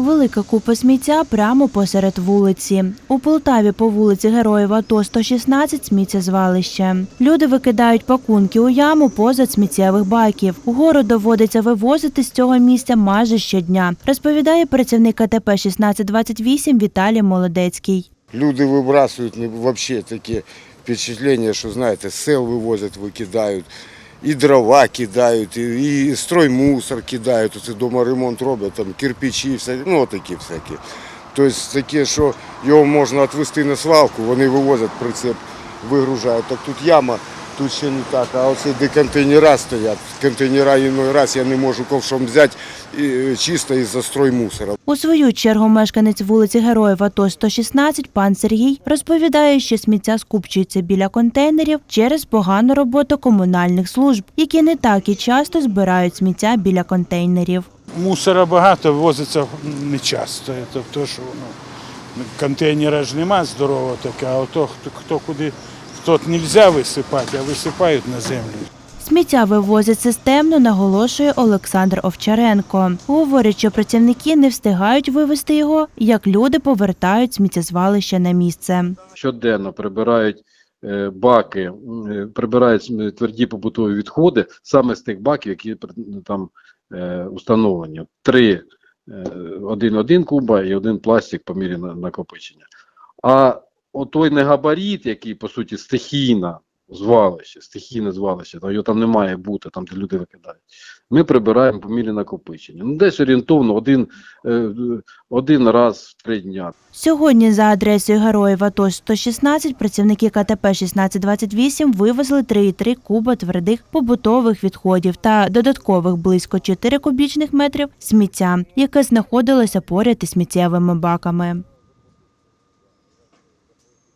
Велика купа сміття прямо посеред вулиці. У Полтаві по вулиці Героїв АТО 116 сміттєзвалище. Люди викидають пакунки у яму позад сміттєвих баків. Угору доводиться вивозити з цього місця майже щодня, розповідає працівник КТП 1628 Віталій Молодецький. Люди вибрасують не- вообще таке впечатлення, що знаєте, сел вивозять, викидають, і дрова кидають, і, і строймусор кидають, оце дома ремонт роблять, там кирпичі, все, ну такі всякі. Тобто таке, що його можна відвести на свалку, вони вивозять прицеп, вигружають. Так тут яма, тут ще не так, а оце де контейнера стоять. Контейнера іной раз я не можу ковшом взяти і, чисто із-за строймусора. У свою чергу мешканець вулиці Героїв АТО 116 пан Сергій розповідає, що сміття скупчується біля контейнерів через погану роботу комунальних служб, які не так і часто збирають сміття біля контейнерів. Мусора багато, вивозиться не часто. Тобто, що ну, контейнера ж нема здорового таке, а ото хто, хто куди, хто не можна висипати, а висипають на землю. Сміття вивозять системно, наголошує Олександр Овчаренко. Говорить, що працівники не встигають вивезти його, як люди повертають сміттєзвалище на місце. щоденно прибирають е, баки, е, прибирають тверді побутові відходи саме з тих баків, які при- там е, установлені. Три, один один куба і один пластик по мірі накопичення. А отой не габарит, який по суті стихійна звалище, стихійне звалище, та його там не має бути, там де люди викидають. Ми прибираємо по мірі накопичення. Ну, десь орієнтовно один, е, один раз в три дня. Сьогодні за адресою Героїв АТО 116 працівники КТП 1628 вивезли 3,3 куба твердих побутових відходів та додаткових близько 4 кубічних метрів сміття, яке знаходилося поряд із сміттєвими баками.